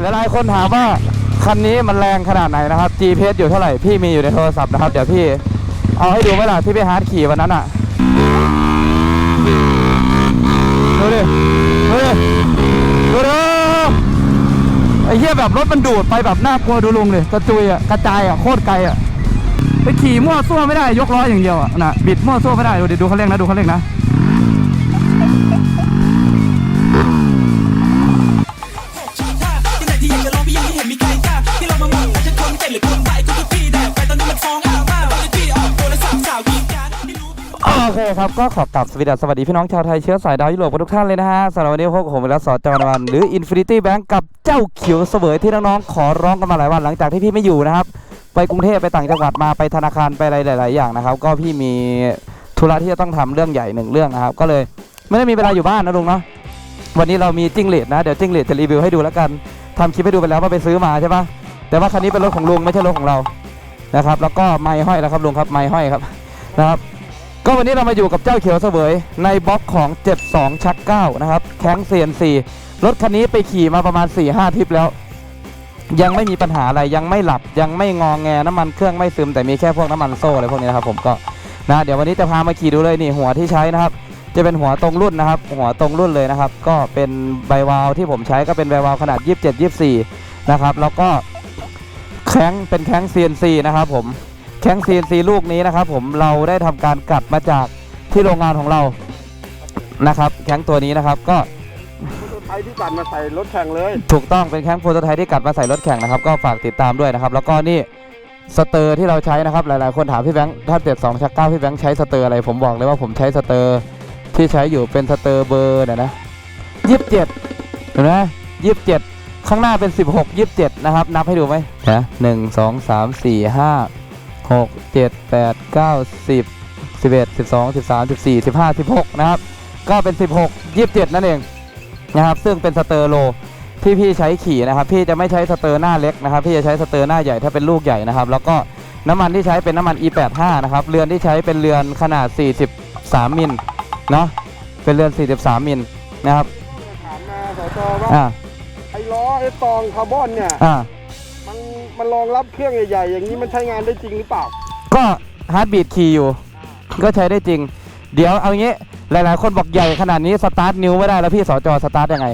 หลายๆคนถามว่าคันนี้มันแรงขนาดไหนนะครับ GPS อยู่เท่าไหร่พี่มีอยู่ในโทรศัพท์นะครับเดี๋ยวพี่เอาให้ดูไหมล่ะที่พี่ฮาร์ดขี่วันนั้นอะดูดิดูดิดูดิไอ้เหี้ยแบบรถมันดูดไปแบบน่ากลัวดูลุงเลยกระจุยอะกระจายอะโคตรไกลอะไปขี่มั่วซั่วไม่ได้ยกล้ออย่างเดียวอะนะบิดมั่วซั่วไม่ได้ดูดิดูคันเร่งนะดูคันเร่งนะ ครับก็ขอกลับสวัสดีสวัสดีพี่น้องชาวไทยเชื้อสายดาวยุโรปทุกท่านเลยนะฮะสำหรับวันนี้พวกผมเวลาสอจอนวันหรือ Infinity Bank กับเจ้าเขียวเสวยที่น้องๆขอร้องกันมาหลายวันหลังจากที่พี่ไม่อยู่นะครับ ไปกรุงเทพไปต่างจังหวัดมาไปธนาคารไปอะไรหลาย ๆ อย่างนะครับ ก็พี่มีธุระที่จะต้องทำเรื่องใหญ่หนึ่งเรื่องนะครับ ก็เลยไม่ได้มีเวลาอยู่บ้านนะลุงเนาะวันนี้เรามีจิ้งเหลดนะเดี๋ยวจิ้งเหลดจะรีวิวให้ดูแล้วกันทำคลิปให้ดูไปแล้วว่าไปซื้อมาใช่ปะแต่ว่าคันนี้เป็นรถของลุงไม่ใช่รถของเรานะครับ แล้วก็ไม้ห้อยแล้วครับลุงครับไม้ห้อยครับนะครับ ก็วันนี้เรามาอยู่กับเจ้าเขียวเสวยในบล็อกของ 72 ชัก9นะครับแข้ง CNC รถคันนี้ไปขี่มาประมาณ 4-5ทริปแล้ว ยังไม่มีปัญหาอะไรยังไม่หลับยังไม่งองแงน้ำมันเครื่องไม่ซึมแต่มีแค่พวกน้ำมันโซ่อะไรพวกนี้นะครับผมก็นะเดี๋ยววันนี้จะพามาขี่ดูเลยนี่หัวที่ใช้นะครับ จะเป็นหัวตรงรุ่นนะครับ หัวตรงรุ่นเลยนะครับ ก็เป็นใบวาลที่ผมใช้ก็เป็นใบวาลขนาด 27 24 นะครับ แล้วก็แข้งเป็นแข้ง CNC นะครับผม แข้ง CNC ลูกนี้นะครับผมเราได้ทำการกัดมาจากที่โรงงานของเรานะครับแข้งตัวนี้นะครับก็ไทยที่ตัดมาใส่รถแข่งเลย ถูกต้องเป็นแข้งโปรโตไทป์ที่กัดมาใส่รถแข่งนะครับ ก็ฝากติดตามด้วยนะครับ แล้วก็นี่สเตอร์ที่เราใช้นะครับ หลายๆ คนถามพี่แบงค์ถ้าเจ็ดสองชักเก้าพี่แบงค์ใช้สเตอร์อะไรผมบอกเลยว่าผมใช้สเตอร์ที่ใช้อยู่เป็นสเตอร์เบอร์เนี่ยนะยี่สิบเจ็ดเห็นไหมยี่สิบเจ็ดข้างหน้าเป็นสิบหกยี่สิบเจ็ดนะครับ นับให้ดูไหมนะหนึ่งสองสามสี่ห้า หกเจ็ดแปดเก้าสิบสิบเอ็ดสิบสองสิบสามสิบสี่สิบห้าสิบหกนะครับก็เป็นสิบหกยี่สิบเจ็ดนั่นเองนะครับ ซึ่งเป็นสเตอร์โลที่พี่ใช้ขี่นะครับ พี่จะไม่ใช้สเตอร์หน้าเล็กนะครับ พี่จะใช้สเตอร์หน้าใหญ่ถ้าเป็นลูกใหญ่นะครับ แล้วก็น้ำมันที่ใช้เป็นน้ำมัน E85 นะครับ เรือนที่ใช้เป็นเรือนขนาด 43 มิลเนาะเป็นเรือน 43 มิลนะครับถามมาสจว่าอ่าไอ้ล้อไอ้ตองคาร์บอนเนี่ยอ่า มันมันรองรับเครื่องใหญ่ๆ อย่างนี้มันใช้งานได้จริงหรือเปล่า ก็ฮาร์ดบีทขี่อยู่ ก็ใช้ได้จริง เดี๋ยวเอางี้หลายๆ คนบอกใหญ่ขนาดนี้สตาร์ทนิ้วไม่ได้แล้วพี่สจสตาร์ทยังไง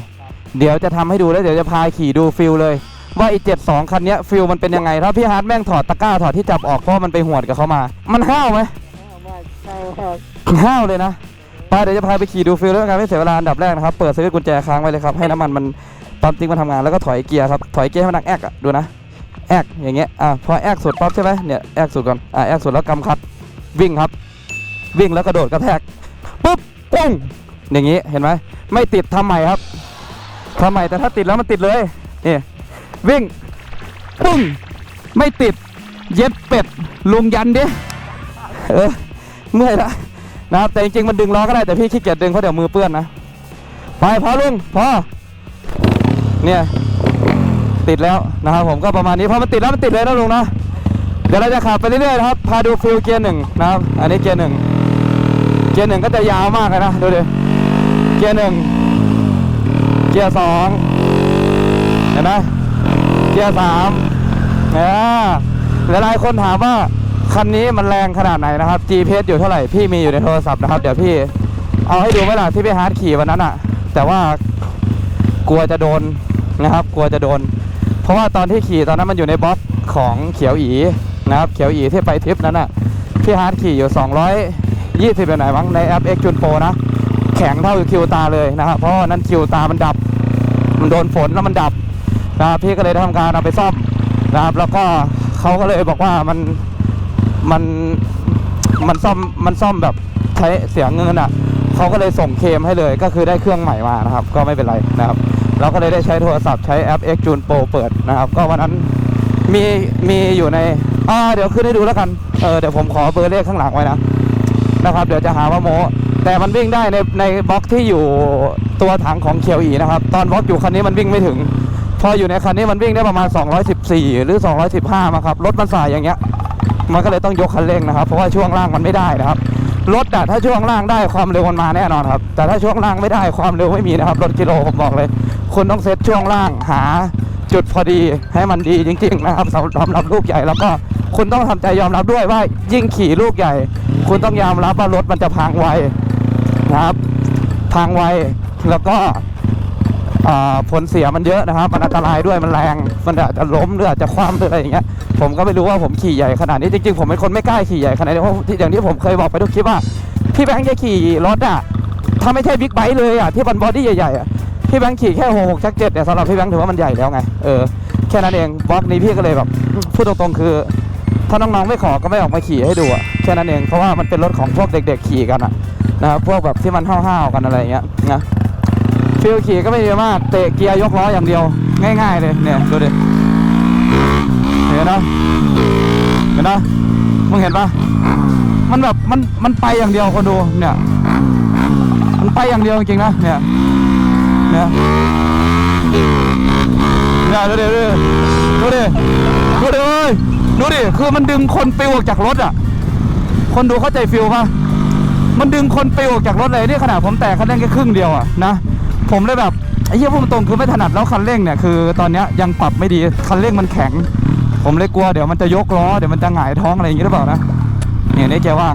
เดี๋ยวจะทำให้ดูแล้วเดี๋ยวจะพาขี่ดูฟิลเลย ว่าไอี72คันเนี้ยฟิลมันเป็นยังไงถ้าพี่ฮาร์ดแม่งถอดตะกร้าถอดที่จับออกเพราะมันไปหวดกับเขามา มันห้าวไหมห้าวเลยนะไปเดี๋ยวจะพาไปขี่ดูฟิลแล้วกันไม่เสียเวลาอันดับแรกนะครับเปิดสวิตช์กุญแจค้างไว้เลยครับให้น้ำมันมันปั๊มติ้งมันทำงานแล้วก็ถอยเกียร์ครับถอยเกียร์ให้มันดังแอกอะดูนะ แอกอย่างเงี้ยอะพอแอกสุดปั๊บใช่ไหมเนี่ยแอกสุดก่อนอะแอกสุดแล้วกำคัดวิ่งครับ วิ่งแล้วกระโดดกระแทกปุ๊บปุ้งอย่างงี้เห็นไหมไม่ติดทำใหม่ครับทำใหม่แต่ถ้าติดแล้วมันติดเลยนี่วิ่งปุ้งไม่ติดเย็ดเป็ดลุงยันดิเออเมื่อยละนะครับแต่จริงๆมันดึงล้อก็ได้แต่พี่ขี้เกียจดึงเพราะเดี๋ยวมือเปื้อนนะไปพอลุงพอเนี่ย ติดแล้วนะครับผมก็ประมาณนี้พอมันติดแล้วมันติดเลยนะลุงนะเดี๋ยวเราจะขับไปเรื่อยๆนะครับพาดูฟิลเกียร์หนึ่งนะครับอันนี้เกียร์หนึ่งเกียร์หนึ่งก็จะยาวมากเลยนะดูดิเกียร์หนึ่งเกียร์สองเห็นไหมเกียร์สามอ่าหลายๆคนถามว่าคันนี้มันแรงขนาดไหนนะครับ GPS อยู่เท่าไหร่พี่มีอยู่ในโทรศัพท์นะครับ เดี๋ยวพี่เอาให้ดูไหมล่ะที่ไปฮาร์ดขี่วันนั้นอะแต่ว่ากลัวจะโดนนะครับ กลัวจะโดน เพราะว่าตอนที่ขี่ตอนนั้นมันอยู่ในบล็อกของเขียวอีนะครับเขียวอีที่ไปทริปนั้นอะพี่ฮาร์ดขี่อยู่ 220เป็นไหนมั้งในแอป X จุนโปนะ แข็งเท่าคิวตาเลยนะครับเพราะนั้นคิวตามันดับ มันโดนฝนแล้วมันดับนะครับพี่ก็เลยได้ทำการเอาไปซ่อมนะครับแล้วก็เขาก็เลยบอกว่ามันมันมันซ่อมมันซ่อมแบบใช้เสียเงินอะเขาก็เลยส่งเคมให้เลยก็คือได้เครื่องใหม่มานะครับ ก็ไม่เป็นไรนะครับ เราก็เลยได้ใช้โทรศัพท์ใช้แอป X June Pro เปิดนะครับ ก็วันนั้นมีมีอยู่ในอ่าเดี๋ยวขึ้นให้ดูแล้วกันเออเดี๋ยวผมขอเบอร์เลขข้างหลังไว้นะนะครับเดี๋ยวจะหาว่าโมแต่มันวิ่งได้ในในบล็อกที่อยู่ตัวถังของเคียวอีนะครับ ตอนบล็อกอยู่คันนี้มันวิ่งไม่ถึง พออยู่ในคันนี้มันวิ่งได้ประมาณ 214 หรือ 215มาครับรถมันสายอย่างเงี้ยมันก็เลยต้องยกคันเร่งนะครับ เพราะว่าช่วงล่างมันไม่ได้นะครับ รถอะถ้าช่วงล่างได้ความเร็วมันมาแน่นอนครับ แต่ถ้าช่วงล่างไม่ได้ความเร็วไม่มีนะครับรถกิโลผมบอกเลย คุณต้องเซ็ตช่วงล่างหาจุดพอดีให้มันดีจริง ๆ นะครับสำหรับลูกใหญ่แล้วก็คุณต้องทำใจยอมรับด้วยว่ายิ่งขี่ลูกใหญ่ คุณต้องยอมรับว่ารถมันจะพังไวนะครับ พังไวแล้วก็ ผลเสียมันเยอะนะครับ มันอันตรายด้วยมันแรง มันอาจจะล้มหรืออาจจะคว่ำหรืออะไรอย่างเงี้ยผมก็ไม่รู้ว่าผมขี่ใหญ่ขนาดนี้จริงๆผมเป็นคนไม่กล้าขี่ใหญ่ขนาดนี้เพราะอย่างที่ผมเคยบอกไปทุกคลิปว่าพี่แบงค์จะขี่รถอะถ้าไม่ใช่บิ๊กไบค์เลยอะที่มันบอดี้ใหญ่ๆอะพี่แบงค์ขี่แค่หกหกชักเจ็ดเนี่ยสำหรับพี่แบงค์ถือว่ามันใหญ่แล้วไงเออแค่นั้นเองบล็อกนี้พี่ก็เลยแบบพูดตรงๆคือ ถ้าน้องๆไม่ขอก็ไม่ออกมาขี่ให้ดูอะแค่นั้นเองเพราะว่ามันเป็นรถของพวกเด็ก ๆ ขี่กันอะนะครับพวกแบบที่มันห้าวๆกันอะไรเงี้ยนะ ฟิลขี่ก็ไม่เยอะมากเตะเกียร์ยกล้ออย่างเดียว ง่ายๆเลยเนี่ยดูดิเห็นนะเห็นนะมึงเห็นปะมันแบบมันมันไปอย่างเดียวคนดูเนี่ยมันไปอย่างเดียวจริงๆนะเนี่ยเนี่ยเนี่ยดูดิดูดิดูดิดูดิเว้ยดูดิคือมันดึงคนฟิวออกจากรถอะ คนดูเข้าใจฟิลปะมันดึงคนปิวออกจากรถเลยนี่ขนาดผมแตะคันเร่งแค่ครึ่งเดียวอะนะ ผมเลยแบบไอ้เหี้ยพูดตรงคือไม่ถนัดแล้วคันเร่งเนี่ยคือตอนเนี้ยยังปรับไม่ดีคันเร่งมันแข็ง ผมเลยกลัวเดี๋ยวมันจะยกล้อเดี๋ยวมันจะหงายท้องอะไรอย่างงี้หรือเปล่านะเนี่ยนี่เกียร์ว่าง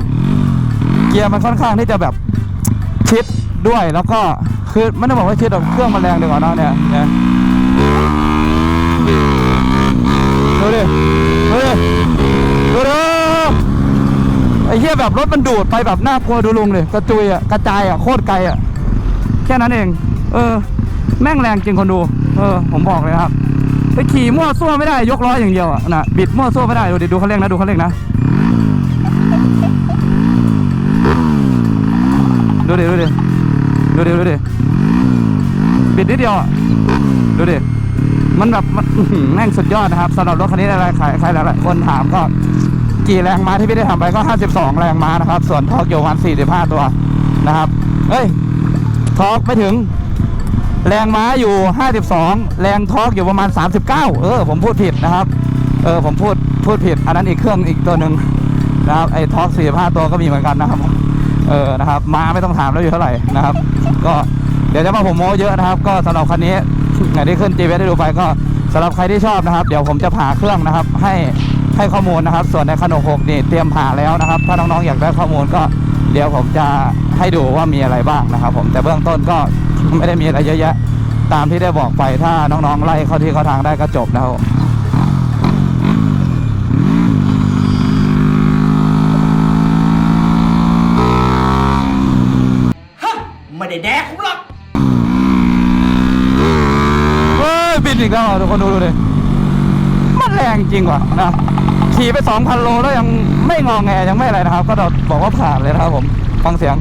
เกียร์มันค่อนข้างที่จะแบบชิดด้วยแล้วก็คือไม่ได้บอกว่าชิดหรอกเครื่องมันแรงดีกว่าเนะเนี่ยเนี่ยดูดิดูดิดูดิไอ้เหี้ยแบบรถมันดูดไปแบบน่ากลัวดูลุงเลยกระจุยอะกระจายอะโคตรไกลอะแค่นั้นเอง เออ แม่งแรงจริงคนดู เออ ผมบอกเลยครับไปขี่มั่วซั่วไม่ได้ยกล้ออย่างเดียวอะนะบิดมั่วซั่วไม่ได้ดูดิดูคันเร่งนะดูคันเร่งนะดูดิดูดิดูดิดูดิบิดนิดเดียวอะดูดิมันแบบมันแม่งสุดยอดนะครับสำหรับรถคันนี้หลายๆใครใครหลายๆคนถามก็กี่แรงม้าที่พี่ได้ทำไปก็ 52 แรงม้านะครับ ส่วนทอร์กอยู่ประมาณ45 ตัวนะครับ เฮ้ยทอกไม่ถึง แรงม้าอยู่ 52 แรงทอร์กอยู่ประมาณ 39 เออ ผมพูดผิดนะครับ เออ ผมพูด พูดผิด อันนั้นอีกเครื่องอีกตัวหนึ่งนะครับ ไอ้ทอร์ก45 ตัวก็มีเหมือนกันนะครับ เออ นะครับม้าไม่ต้องถามแล้วอยู่เท่าไหร่นะครับ ก็เดี๋ยวจะมาผมโม้เยอะนะครับ ก็สำหรับคันนี้อย่างที่ขึ้น GPS ได้ดูไปก็สำหรับใครที่ชอบนะครับ เดี๋ยวผมจะผ่าเครื่องนะครับ ให้ให้ข้อมูลนะครับ ส่วนในขนมหกนี่เตรียมผ่าแล้วนะครับ ถ้าน้องๆอยากได้ข้อมูลก็ เดี๋ยวผมจะให้ดูว่ามีอะไรบ้างนะครับ ผมแต่เบื้องต้นก็ไม่ได้มีอะไรเยอะแยะ ตามที่ได้บอกไปถ้าน้องๆไล่เข้าที่เข้าทางได้ก็จบนะครับไม่ได้แดกผมหรอกเฮ้ยบินอีกแล้วอะทุกคนดูดูดิมัน แรงจริงว่ะนะขี่ไป 2,000 โลแล้วยังไม่งองแงยังไม่อะไรนะครับ ก็บอกว่าผ่านเลยนะครับผม ฟังเสียง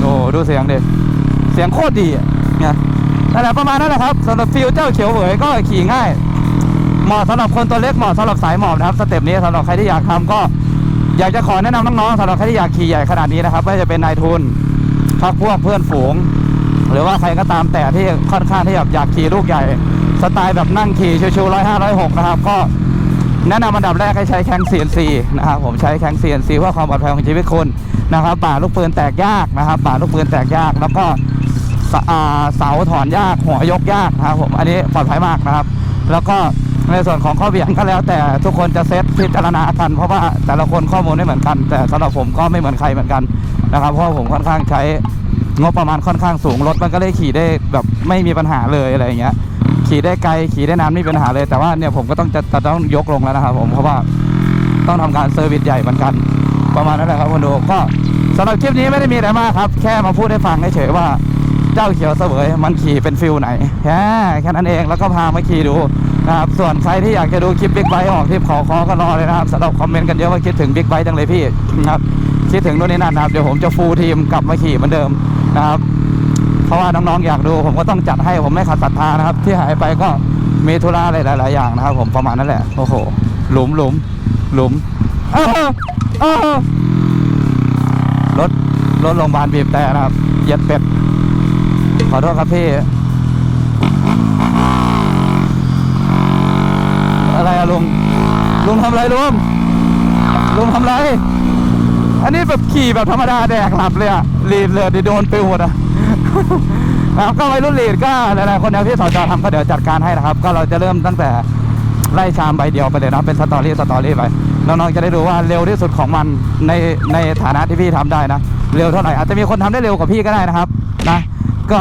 โอ้ดูเสียงดิเสียงโคตรดีอะเนี่ยนั่นแหละประมาณนั้นแหละครับสำหรับฟิวเจ้าเขียวเหวยก็ขี่ง่าย เหมาะสำหรับคนตัวเล็กเหมาะสำหรับสายหมอบนะครับสเต็ปนี้สำหรับใครที่อยากทำก็อยากจะขอแนะนำน้องๆสำหรับใครที่อยากขี่ใหญ่ขนาดนี้นะครับไม่ว่าจะเป็นนายทุนพักพวกเพื่อนฝูง หรือว่าใครก็ตามแต่ที่ค่อนข้างที่แบบอยากขี่ลูกใหญ่ สไตล์แบบนั่งขี่ชิวๆร้อยห้าร้อยหกนะครับ ก็แนะนำอันดับแรกให้ใช้แข้ง CNC นะครับผมใช้แข้ง CNC เพื่อความปลอดภัยของชีวิตคุณนะครับป่าลูกปืนแตกยากนะครับป่าลูกปืนแตกยาก แล้วก็เสาถอนยากหัวยกยากนะครับผมอันนี้ปลอดภัยมากนะครับ แล้วก็ในส่วนของข้อเบี่ยงก็แล้วแต่ทุกคนจะเซตพิจารณากัน เพราะว่าแต่ละคนข้อมูลไม่เหมือนกัน แต่สำหรับผมก็ไม่เหมือนใครเหมือนกันนะครับ เพราะผมค่อนข้างใช้ งบประมาณค่อนข้างสูงรถมันก็เลยขี่ได้แบบไม่มีปัญหาเลยอะไรอย่างเงี้ย ขี่ได้ไกลขี่ได้นานไม่มีปัญหาเลย แต่ว่าเนี่ยผมก็ต้องจะจะต้องยกลงแล้วนะครับผมเพราะว่าต้องทำการเซอร์วิสใหญ่เหมือนกัน ประมาณนั้นแหละครับคุณดูก็สำหรับคลิปนี้ไม่ได้มีอะไรมากครับ แค่มาพูดให้ฟังเฉยๆว่าเจ้าเขียวเสวยมันขี่เป็นฟิลไหนแค่แค่นั้นเองแล้วก็พามาขี่ดูนะครับส่วนใครที่อยากจะดูคลิปบิ๊กไบค์ออกที่ขอคอก็รอเลยนะครับสำหรับคอมเมนต์กันเยอะว่าคิดถึงบิ๊กไบค์จังเลยพี่นะครับคิดถึงนู่นนี่นั่นนะครับเดี๋ยวผมจะฟูลทีมกลับมาขี่เหมือนเดิม นะครับ เพราะว่าน้องๆอยากดู ผมก็ต้องจัดให้ผมไม่ขัดศรัทธานะครับ ที่หายไปก็มีธุระอะไรหลาย ๆ อย่างนะครับ ผมประมาณนั้นแหละโอ้โหหลุมหลุมหลุมอ้าวอ้รถรถโรงพยาบาลบีบแต่นะครับเหยียดเป็ดขอโทษครับพี่ อะไรอะลุงลุงทำอะไรลุงลุงทำอะไร อันนี้แบบขี่แบบธรรมดาแดกหลับเลยอะรีดเลยเดี๋ยวโดนปิวหมดอะนะครับก็วัยรุ่นลีดก็หลายๆคนที่สจทำก็เดี๋ยวจัดการให้นะครับ ก็เราจะเริ่มตั้งแต่ไล่ชามใบเดียวไปเลยนะเป็นสตอรี่สตอรี่ไปน้องๆจะได้ดูว่าเร็วที่สุดของมันในในฐานะที่พี่ทำได้นะ เร็วเท่าไหร่อาจจะมีคนทำได้เร็วกว่าพี่ก็ได้นะครับนะ ก็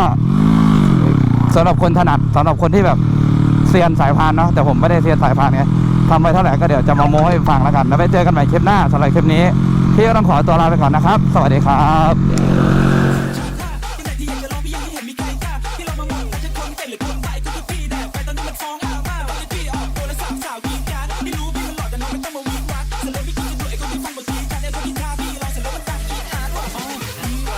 สำหรับคนถนัดสำหรับคนที่แบบเซียนสายพานเนาะแต่ผมไม่ได้เซียนสายพานไงทำไปเท่าไหร่ก็เดี๋ยวจะมาโม้ให้ฟังแล้วกันแล้วไปเจอกันใหม่คลิปหน้าสำหรับคลิปนี้ พี่ก็ต้องขอตัวลาไปก่อนนะครับ สวัสดีครับ